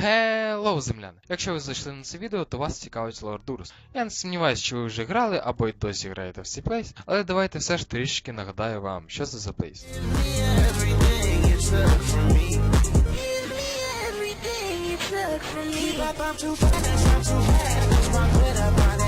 Хеллоу, земляни! Якщо ви зайшли на це відео, то вас цікавить Лорд Дурус. Я не сумніваюся, що ви вже грали або й досі граєте в C-Place, але давайте все ж трішки нагадаю вам, що це за плейс. Keep up, I'm too fast, I'm too fast. My foot up on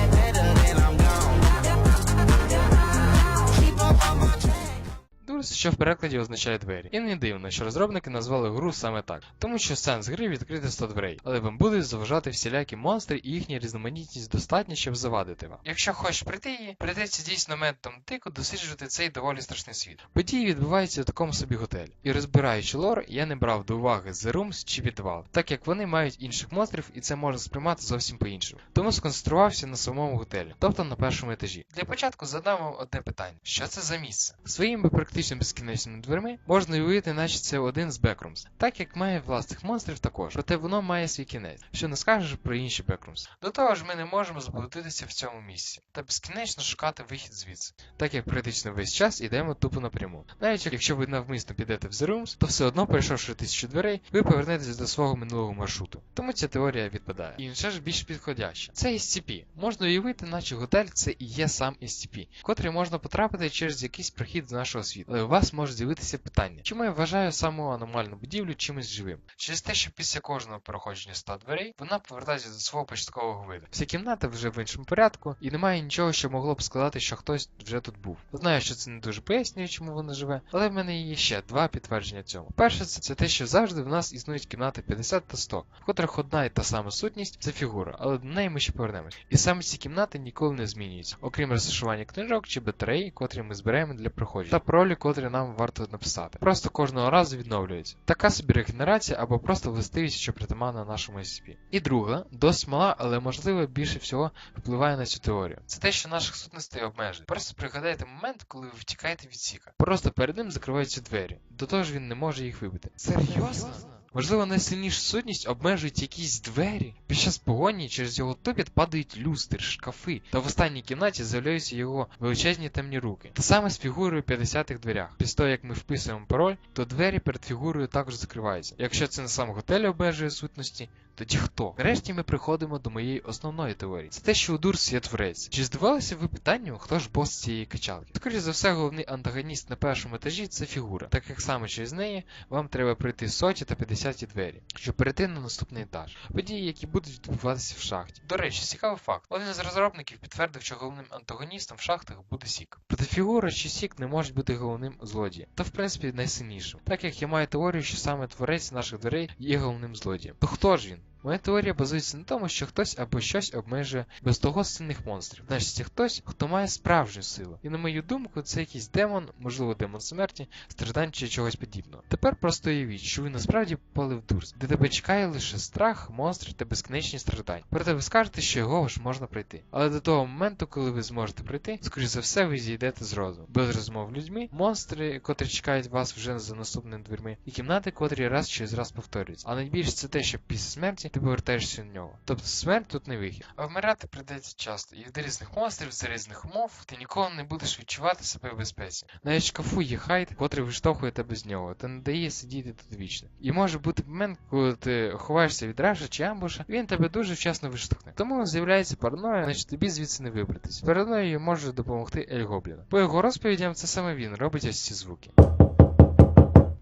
Дурс, що в перекладі означає двері. І не дивно, що розробники назвали гру саме так, тому що сенс гри відкрити 100 дверей, але вам будуть заважати всілякі монстри і їхня різноманітність достатня, щоб завадити вам. Якщо хочеш прийти її, прийдеться дійсно методом тику досліджувати цей доволі страшний світ. Події відбуваються в такому собі готелі. І розбираючи лор, я не брав до уваги The Rooms чи підвал, так як вони мають інших монстрів і це можна сприймати зовсім по-іншому. Тому сконцентрувався на самому готелі, тобто на першому етажі. Для початку задам вам одне питання: що це за місце? Своїми практично безкінечними дверми можна уявити, наче це один з бекрумс, так як має власних монстрів також, проте воно має свій кінець, що не скажеш про інші бекрумс. До того ж, ми не можемо заблудитися в цьому місці та безкінечно шукати вихід звідси, так як практично весь час ідемо тупо напряму. Навіть якщо ви навмисно підете в The Rooms, то все одно, пройшовши тисячу дверей, ви повернетесь до свого минулого маршруту. Тому ця теорія відпадає. Інша ж більш підходяща. Це SCP. Можна уявити, наче готель це і є сам SCP, котрий можна потрапити через якийсь прохід з нашого світу. У вас може з'явитися питання, чому я вважаю саму аномальну будівлю чимось живим? Через те, що після кожного проходження 100 дверей вона повертається до свого початкового виду. Всі кімнати вже в іншому порядку, і немає нічого, що могло б сказати, що хтось вже тут був. Знаю, що це не дуже пояснює, чому вона живе, але в мене є ще два підтвердження цьому. Перше, це, те, що завжди в нас існують кімнати 50 та 100, в котрих одна і та сама сутність це фігура, але до неї ми ще повернемось. І саме ці кімнати ніколи не змінюються, окрім розташування книжок чи батарей, котрі ми зберемо для проходження, та паролі, котрі нам варто написати. Просто кожного разу відновлюється. Така собі регенерація або просто властивість, що притаманна нашому SCP. І друга, досить мала, але можливо більше всього впливає на цю теорію. Це те, що наших сутностей обмежить. Просто пригадайте момент, коли ви втікаєте від Сіка. Просто перед ним закриваються двері. До того ж він не може їх вибити. Серйозно? Можливо, найсильніша сутність обмежують якісь двері. Під час погоні через його топіт падають люстри, шкафи, та в останній кімнаті з'являються його величезні темні руки. Те саме з фігурою в 50-х дверях. Після того, як ми вписуємо пароль, то двері перед фігурою також закриваються. Якщо це не сам готель обмежує сутності, тоді хто? Нарешті ми приходимо до моєї основної теорії. Це те, що у Дурс є творець. Чи здавалося ви питанню, хто ж бос цієї качалки? Скоріше за все, головний антагоніст на першому етажі це фігура, так як саме через неї вам треба пройти соті та 50 двері, щоб перейти на наступний етаж. Події, які будуть відбуватися в шахті. До речі, цікавий факт. Один з розробників підтвердив, що головним антагоністом в шахтах буде Сік. Проте фігура чи Сік не можуть бути головним злодієм, та в принципі найсильнішим, так як я маю теорію, що саме творець наших дверей є головним злодієм. То хто ж він? Моя теорія базується на тому, що хтось або щось обмежує без того сильних монстрів. Значить, це хтось, хто має справжню силу. І на мою думку, це якийсь демон, можливо, демон смерті, страждань чи чогось подібного. Тепер просто уявіть, що ви насправді попали в дурс, де тебе чекає лише страх, монстри та безконечні страждання. Проте ви скажете, що його ж можна пройти. Але до того моменту, коли ви зможете пройти, скоріш за все, ви зійдете з розуму. Без розмов людьми, монстри, котрі чекають вас вже за наступними дверми, і кімнати, котрі раз через раз повторюються. А найбільше це те, що після смерті ти повертаєшся в нього. Тобто смерть тут не вихід. А вмирати прийдеться часто. І від різних монстрів, за різних умов, ти ніколи не будеш відчувати себе в безпеці. Навіть в шкафу є хайт, котрий виштовхує тебе з нього, та не дає сидіти тут вічно. І може бути момент, коли ти ховаєшся від раша чи амбуша, він тебе дуже вчасно виштовхне. Тому з'являється параноя, значить тобі звідси не вибратись. Параноєю може допомогти Ель Гобліна. По його розповідям, це саме він робить ось ці звуки.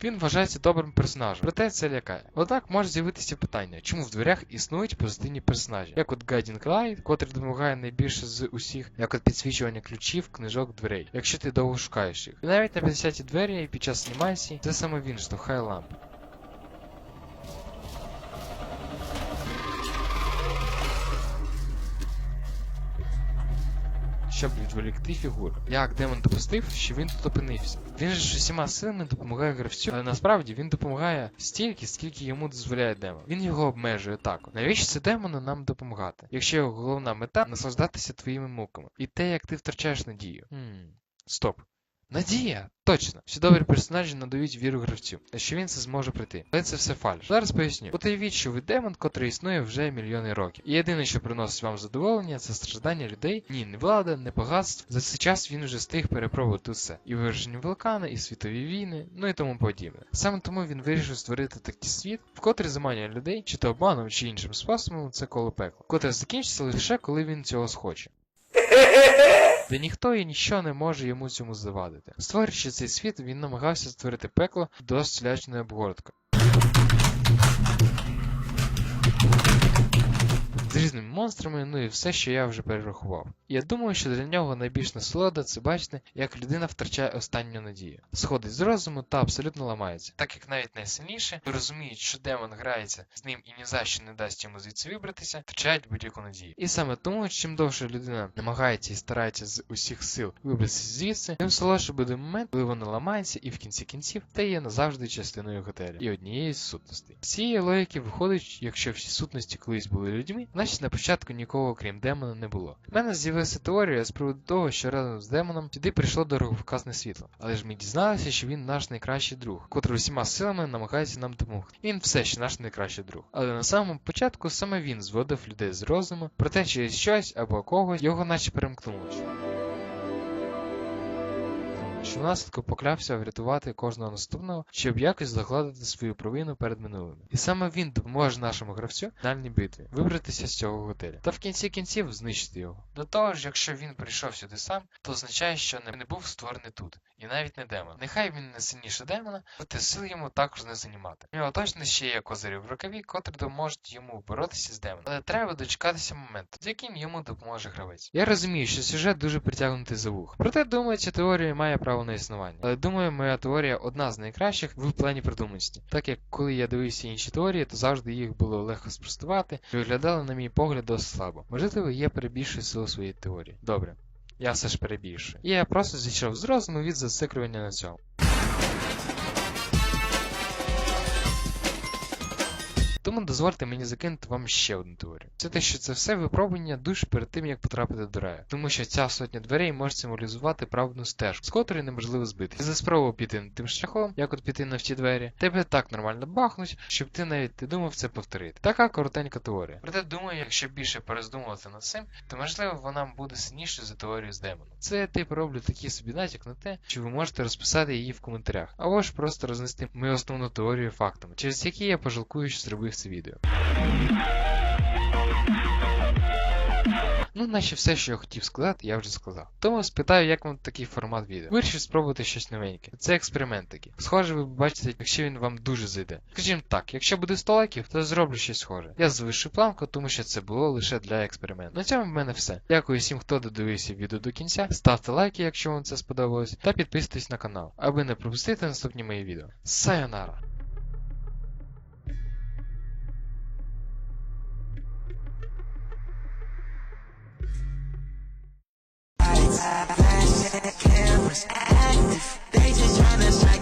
Він вважається добрим персонажем, проте це лякає. Однак може з'явитися питання, чому в дверях існують позитивні персонажі, як от Guiding Light, котрий допомагає найбільше з усіх, як от підсвічування ключів, книжок, дверей, якщо ти довго шукаєш їх. І навіть на 50 двері під час анімації це саме він штовхає лампу. Щоб відволікти фігуру. Як демон допустив, що він тут опинився. Він же ж усіма силами допомагає гравцю, але насправді він допомагає стільки, скільки йому дозволяє демон. Він його обмежує так. Навіщо це демону нам допомагати? Якщо його головна мета наслаждатися твоїми муками, і те, як ти втрачаєш надію. Хм. Стоп. Надія! Точно! Всі добрі персонажі надають віру гравцю, що він це зможе пройти. Але це все фальш. Зараз поясню. От уявіть, що ви демон, котрий існує вже мільйони років. І єдине, що приносить вам задоволення, це страждання людей. Ні, не влада, не багатство. За цей час він вже встиг перепробувати все. І виражені вулкани, і світові війни, ну і тому подібне. Саме тому він вирішив створити такий світ, в котрий заманює людей, чи то обманом, чи іншим способом, це коло пекла, котре закінчиться лише коли він цього схоче. Де ніхто і ніщо не може йому цьому завадити. Створюючи цей світ, він намагався створити пекло до лячною обгорткою. З різними монстрами, ну і все, що я вже перерахував. Я думаю, що для нього найбільш насолода це бачити, як людина втрачає останню надію, сходить з розуму та абсолютно ламається. Так як навіть найсильніше розуміють, що демон грається з ним і ні за що не дасть йому звідси вибратися, втрачають будь-яку надію. І саме тому, чим довше людина намагається і старається з усіх сил вибратися звідси, тим солодше буде момент, коли вона ламається і в кінці кінців стає назавжди частиною готелю і однієї з сутностей. З цієї логіки виходить, якщо всі сутності колись були людьми, значить на початку нікого крім демона не було. У мене з'явилася теорія з приводу того, що разом з демоном сюди прийшло дороговказне світло. Але ж ми дізналися, що він наш найкращий друг, котрий усіма силами намагається нам допомогти. Він все ще наш найкращий друг. Але на самому початку саме він зводив людей з розуму, проте через щось або когось його наче перемкнуло. Що внаслідку поклявся врятувати кожного наступного, щоб якось загладити свою провину перед минулими. І саме він допоможе нашому гравцю в фінальній битві вибратися з цього готеля. Та в кінці кінців знищити його. До того ж, якщо він прийшов сюди сам, то означає, що не, був створений тут, і навіть не демон. Нехай він не сильніше демона, проте сил йому також не займати. У нього точно ще є козирі в рукаві, котрі допоможуть йому боротися з демоном. Але треба дочекатися моменту, з яким йому допоможе гравець. Я розумію, що сюжет дуже притягнутий за вух. Проте думаю, ця теорія має право на існування. Але думаю, моя теорія одна з найкращих в плані придуманості. Так як коли я дивився інші теорії, то завжди їх було легко спростувати і виглядали, на мій погляд, досить слабо. Можливо, я перебільшую силу своєї теорії. Добре. Я все ж перебільшую. І я просто зійшов з розуму від зациклювання на цьому. Тому дозвольте мені закинути вам ще одну теорію. Це те, що це все випробування душ перед тим, як потрапити до раю. Тому що ця сотня дверей може символізувати праведну стежку, з котрої неможливо збити. За спробу піти тим шляхом, як от піти на всі двері, тебе так нормально бахнуть, щоб ти навіть не думав це повторити. Така коротенька теорія. Проте думаю, якщо більше пороздумувати над цим, то можливо вона буде сильніше за теорію з демоном. Це я типу роблю такий собі натяк на те, що ви можете розписати її в коментарях, або ж просто рознести мою основну теорію фактами, через які я пожалкую, що зробив це відео. Ну, наче все, що я хотів сказати, я вже сказав. Тому спитаю, як вам такий формат відео. Вирішив спробувати щось новеньке. Це експеримент такий. Схоже, ви побачите, якщо він вам дуже зайде. Скажімо так, якщо буде 100 лайків, то зроблю щось схоже. Я завишу планку, тому що це було лише для експерименту. На цьому в мене все. Дякую всім, хто додивився відео до кінця. Ставте лайки, якщо вам це сподобалось, та підписуйтесь на канал, аби не пропустити наступні мої відео. Сайонара! Cameras active. They just tryna